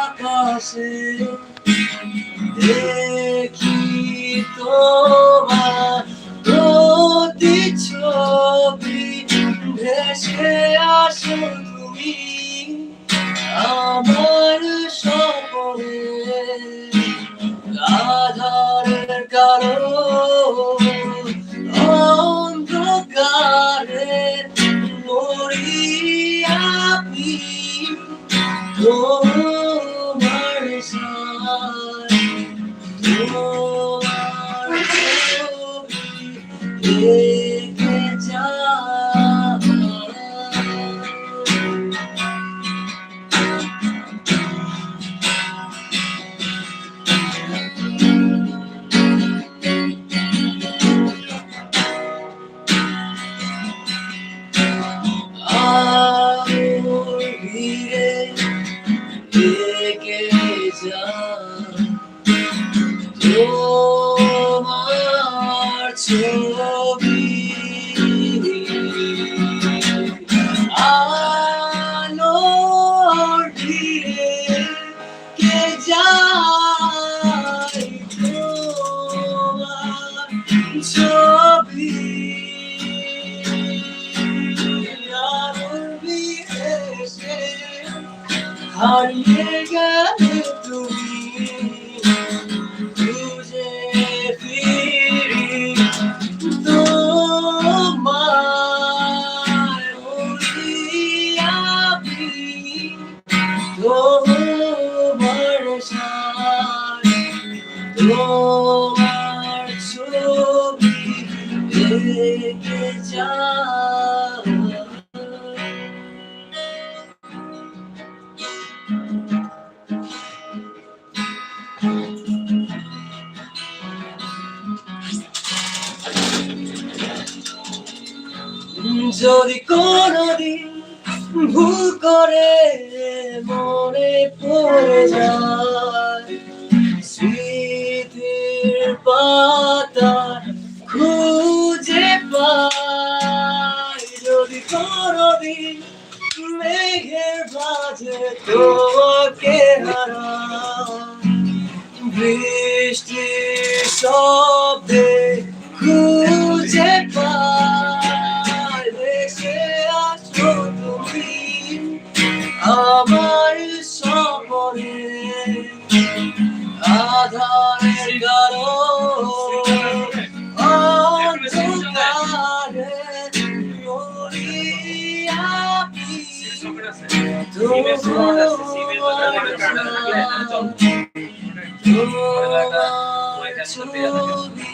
আকাশে। দেখি তোমার প্রতিচ্ছবি ভেসে আসো আমার স্বপনে আধারের কারণ তোমার তোমার ছবি। আলোর ভিড়ে কে যায় তোমার হারিয়ে গেলে তোমার ছবি এঁকে যায় যদি কোনদিন ভুল করে মনে পড়ে যায়। স্মৃতির পাতা খুঁজে পাই যদি কোনদিন মেঘের বাজে তোমাকে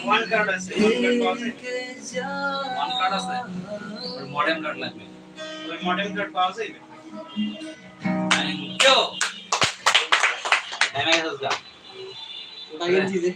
ওয়ান কার্ড আছে ওয়ান কার্ড আছে মডেম কার্ড লাগবে ওই মডেম কার্ড পাওয়া যাবে থ্যাংক ইউ গেঞ্জি দে